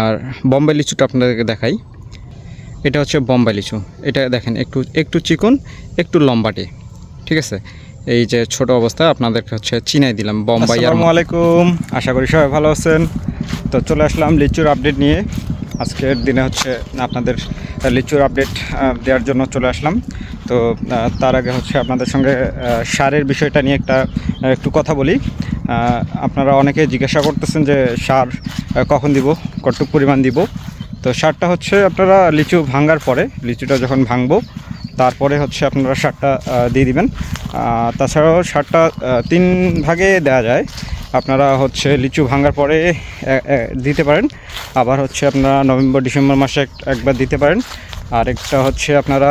আর বম্বে লিচুটা আপনাদেরকে দেখাই। এটা হচ্ছে বম্বে লিচু। এটা দেখেন একটু একটু চিকন একটু লম্বাটে। ঠিক আছে? এই যে ছোট অবস্থা আপনাদেরকে হচ্ছে চিনাই দিলাম বম্বাই আসসালামু আলাইকুম। আশা করি সবাই ভালো আছেন। তো চলে আসলাম লিচুর আপডেট নিয়ে। আজকের দিনে হচ্ছে আপনাদের লিচুর আপডেট দেওয়ার জন্য চলে আসলাম। তো তার আগে হচ্ছে আপনাদের সঙ্গে সারের বিষয়টা নিয়ে একটা একটু কথা বলি। আপনারা অনেকে জিজ্ঞাসা করতেছেন যে সার কখন দিব, কতটুক পরিমাণ দিব। তো সারটা হচ্ছে আপনারা লিচু ভাঙার পরে, লিচুটা যখন ভাঙবো, তারপরে হচ্ছে আপনারা সারটা দিয়ে দিবেন। তাছাড়াও সারটা তিন ভাগে দেওয়া যায়। আপনারা হচ্ছে লিচু ভাঙার পরে দিতে পারেন। আবার হচ্ছে আপনারা নভেম্বর, ডিসেম্বর মাসে একবার দিতে পারেন। আর একটা হচ্ছে আপনারা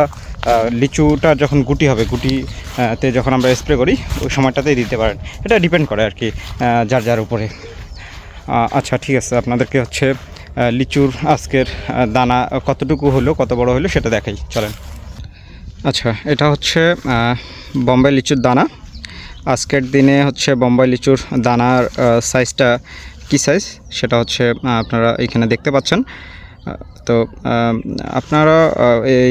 লিচুটা যখন গুটি হবে গুটি আহ, তে যখন আমরা স্প্রে করি ওই সময়টাতেই দিতে পারেন। এটা ডিপেন্ড করে আর কি যার যার উপরে। আচ্ছা ঠিক আছে আপনাদেরকে হচ্ছে লিচুর আজকের দানা কতটুকু হলো কত বড় হলো সেটা দেখাই চলেন। আচ্ছা এটা হচ্ছে বম্বে লিচুর দানা। আজকের দিনে হচ্ছে বম্বে লিচুর দানার সাইজটা কী সাইজ সেটা হচ্ছে আপনারা এখানে দেখতে পাচ্ছেন। তো আপনারা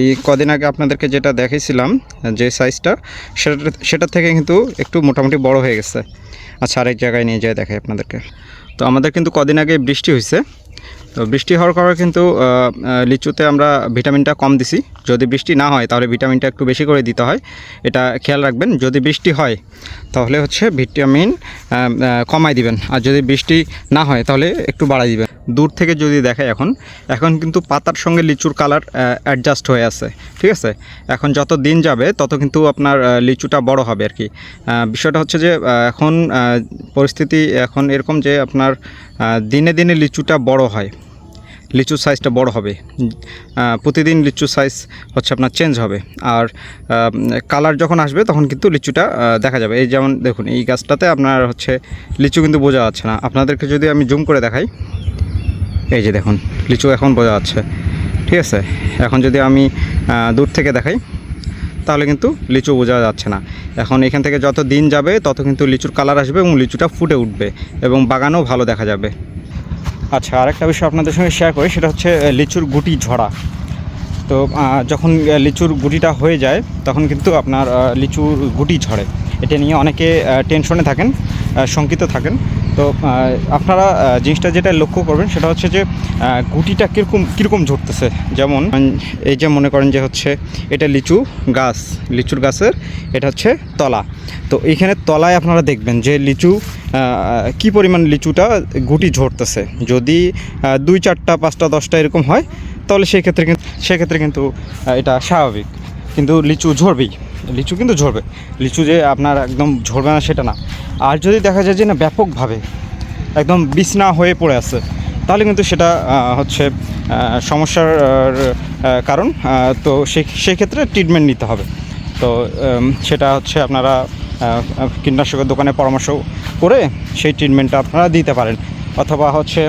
এই কদিন আগে আপনাদেরকে যেটা দেখেছিলাম যে সাইজটা সেটা সেটা থেকে কিন্তু একটু মোটামুটি বড় হয়ে গেছে। আচ্ছা আরেক জায়গায় নিয়ে যায় দেখাই আপনাদেরকে। তো আমাদের কিন্তু কদিন আগে বৃষ্টি হয়েছে তো বৃষ্টি হওয়ার কারণে কিন্তু লিচুতে আমরা ভিটামিনটা কম দিছি। যদি বৃষ্টি না হয়, তাহলে ভিটামিনটা একটু বেশি করে দিতে হয়। এটা খেয়াল রাখবেন, যদি বৃষ্টি হয়, তাহলে হচ্ছে ভিটামিন কমাই দিবেন। আর যদি বৃষ্টি না হয়, তাহলে একটু বাড়াই দিবেন। দূর থেকে যদি দেখাই এখন এখন কিন্তু পাতার সঙ্গে লিচুর কালার অ্যাডজাস্ট হয়ে আছে, ঠিক আছে? এখন যত দিন যাবে, তত কিন্তু আপনার লিচুটা বড় হবে আর কি। বিষয়টা হচ্ছে যে এখন পরিস্থিতি এখন এরকম যে আপনার দিনে দিনে লিচুটা বড় হয়। লিচুর সাইজটা বড় হবে। প্রতিদিন লিচুর সাইজ হচ্ছে আপনার চেঞ্জ হবে। আর কালার যখন আসবে, তখন কিন্তু লিচুটা দেখা যাবে। এই যেমন দেখুন, এই গাছটাতে আপনার হচ্ছে, লিচু কিন্তু বোঝা যাচ্ছে না। আপনাদেরকে যদি আমি জুম করে দেখাই এই যে দেখুন, লিচু এখন বোঝা যাচ্ছে। ঠিক আছে? এখন যদি আমি দূর থেকে দেখাই, তাহলে কিন্তু লিচু বোঝা যাচ্ছে না। এখন এখান থেকে যত দিন যাবে, তত কিন্তু লিচুর কালার আসবে এবং লিচুটা ফুটে উঠবে এবং বাগানও ভালো দেখা যাবে। আচ্ছা আরেকটা বিষয় আপনাদের সঙ্গে শেয়ার করি, সেটা হচ্ছে লিচুর গুটি ঝরা। তো যখন লিচুর গুটিটা হয়ে যায়, তখন কিন্তু আপনার লিচুর গুটি ঝরে। এটা নিয়ে অনেকে টেনশনে থাকেন শঙ্কিত থাকেন। তো আপনারা জিনিসটা যেটা লক্ষ্য করবেন সেটা হচ্ছে যে গুটিটা কীরকম কীরকম ঝরতেছে। যেমন, এই যে মনে করেন যে হচ্ছে, এটা লিচু গাছ, লিচুর গাছের, এটা হচ্ছে তলা। তো এইখানে তলায় আপনারা দেখবেন যে লিচু কি পরিমাণ লিচুটা গুটি ঝরতেছে। যদি দুই চারটা, পাঁচটা, দশটা এরকম হয়, তাহলে সেক্ষেত্রে কিন্তু সেক্ষেত্রে কিন্তু এটা স্বাভাবিক। কিন্তু লিচু ঝরবেই। লিচু কিন্তু ঝরবে। লিচু যে আপনার একদম ঝরবে না সেটা না। আর যদি দেখা যায় যে না ব্যাপকভাবে একদম বিছনা হয়ে পড়ে আছে, তাহলে কিন্তু সেটা হচ্ছে সমস্যার কারণ তো সেই সেক্ষেত্রে ট্রিটমেন্ট নিতে হবে। তো সেটা হচ্ছে আপনারা কীটনাশকের দোকানে পরামর্শ করে সেই ট্রিটমেন্টটা আপনারা দিতে পারেন। অথবা হচ্ছে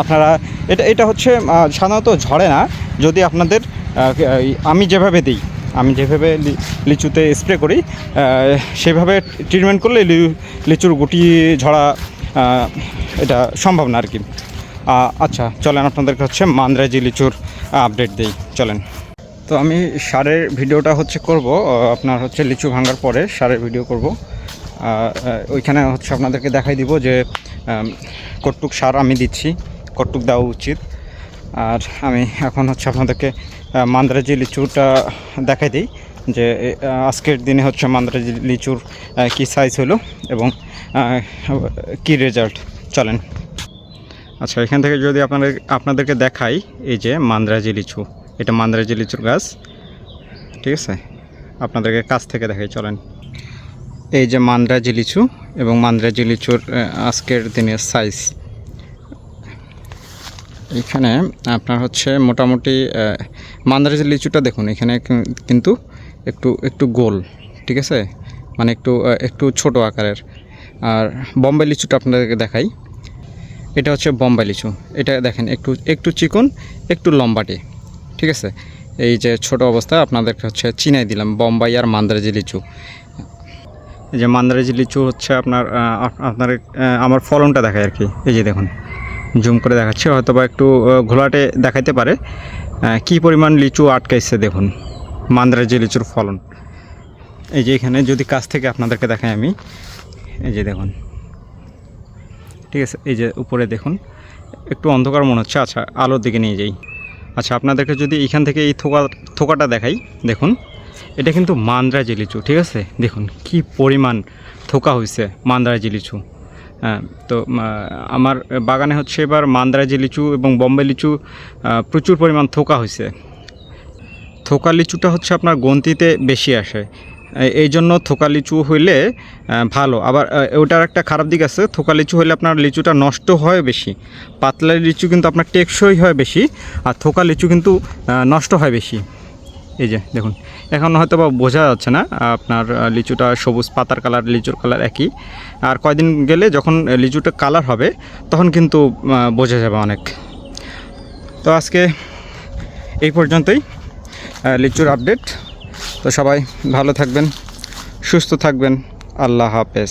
আপনারা, এটা এটা হচ্ছে সাধারণত ঝরে না। যদি আপনাদের আমি যেভাবে দিই আমি যেভাবে লিচুতে স্প্রে করি সেভাবে ট্রিটমেন্ট করলে লিচুর গুটি ঝরা এটা সম্ভব না আর কি আচ্ছা চলেন আপনাদেরকে হচ্ছে মান্দ্রাজি লিচুর আপডেট দিই, চলেন। তো আমি সারের ভিডিওটা হচ্ছে করব আপনার হচ্ছে লিচু ভাঙার পরে সারের ভিডিও করব। ওইখানে হচ্ছে আপনাদেরকে দেখাই দিব যে কটুক সার আমি দিচ্ছি কটুক দেওয়া উচিত। আর আমি এখন হচ্ছে আপনাদেরকে মান্দ্রাজি লিচুটা দেখাই দিই যে আজকের দিনে হচ্ছে মান্দ্রাজি লিচুর কী সাইজ হলো এবং কী রেজাল্ট চলেন। আচ্ছা এখান থেকে যদি আপনাদের, আপনাদেরকে দেখাই এই যে মান্দ্রাজি লিচু, এটা মান্দ্রাজি লিচুর গাছ, ঠিক আছে? আপনাদেরকে কাছ থেকে দেখাই, চলেন। এই যে মান্দ্রাজি লিচু এবং মান্দ্রাজি লিচুর আজকের দিনের সাইজ এখানে আপনার হচ্ছে মোটামুটি আহ, মান্দ্রাজি লিচুটা দেখুন এখানে কিন্তু একটু একটু গোল ঠিক আছে? মানে একটু একটু ছোট আকারের। আর বম্বে লিচুটা আপনাদেরকে দেখাই। এটা হচ্ছে বম্বে লিচু। এটা দেখেন একটু একটু চিকন একটু লম্বাটে ঠিক আছে? এই যে ছোট অবস্থা আপনাদেরকে হচ্ছে চিনাই দিলাম বম্বাই আর মান্দ্রাজি লিচু। এই যে মান্দ্রাজি লিচু হচ্ছে আপনার আপনার আমার ফলনটা দেখায় আর কি। এই যে দেখুন। জুম করে দেখাচ্ছি হয়তো বা একটু ঘোলাটে দেখাইতে পারে। কি পরিমাণ লিচু আটকাইছে দেখুন মান্দ্রা যে লিচুর ফলন। এই যে এখানে যদি কাছ থেকে আপনাদেরকে দেখাই আমি, এই যে দেখুন। ঠিক আছে, এই যে উপরে দেখুন, একটু অন্ধকার মনে হচ্ছে আচ্ছা আলোর দিকে নিয়ে যাই। আচ্ছা আপনাদেরকে যদি এখান থেকে এই থোকা, থোকাটা দেখাই, দেখুন, এটা কিন্তু মান্দ্রাজি লিচু, ঠিক আছে? দেখুন, কি পরিমাণ থোকা হয়েছে মান্দ্রাজি লিচু। তো আমার বাগানে হচ্ছে এবার মান্দ্রাজি লিচু এবং বম্বে লিচু প্রচুর পরিমাণ থোকা হয়েছে থোকা লিচুটা হচ্ছে আপনার গন্তিতে বেশি আসে। এই জন্য থোকা লিচু হইলে ভালো। আবার ওটার একটা খারাপ দিক আছে, থোকা লিচু হইলে আপনার লিচুটা নষ্ট হয় বেশি। পাতলা লিচু কিন্তু আপনার টেকসই হয় বেশি, আর থোকা লিচু কিন্তু নষ্ট হয় বেশি। এই যে, দেখুন। এখন হয়তো বা বোঝা যাচ্ছে না, আপনার লিচুটা সবুজ পাতার কালার, লিচুর কালার একই। আর কয়দিন গেলে যখন লিচুটা কালার হবে, তখন কিন্তু বোঝা যাবে অনেক। তো আজকে এই পর্যন্তই লিচুর আপডেট। তো সবাই ভালো থাকবেন, সুস্থ থাকবেন। আল্লাহ হাফেজ।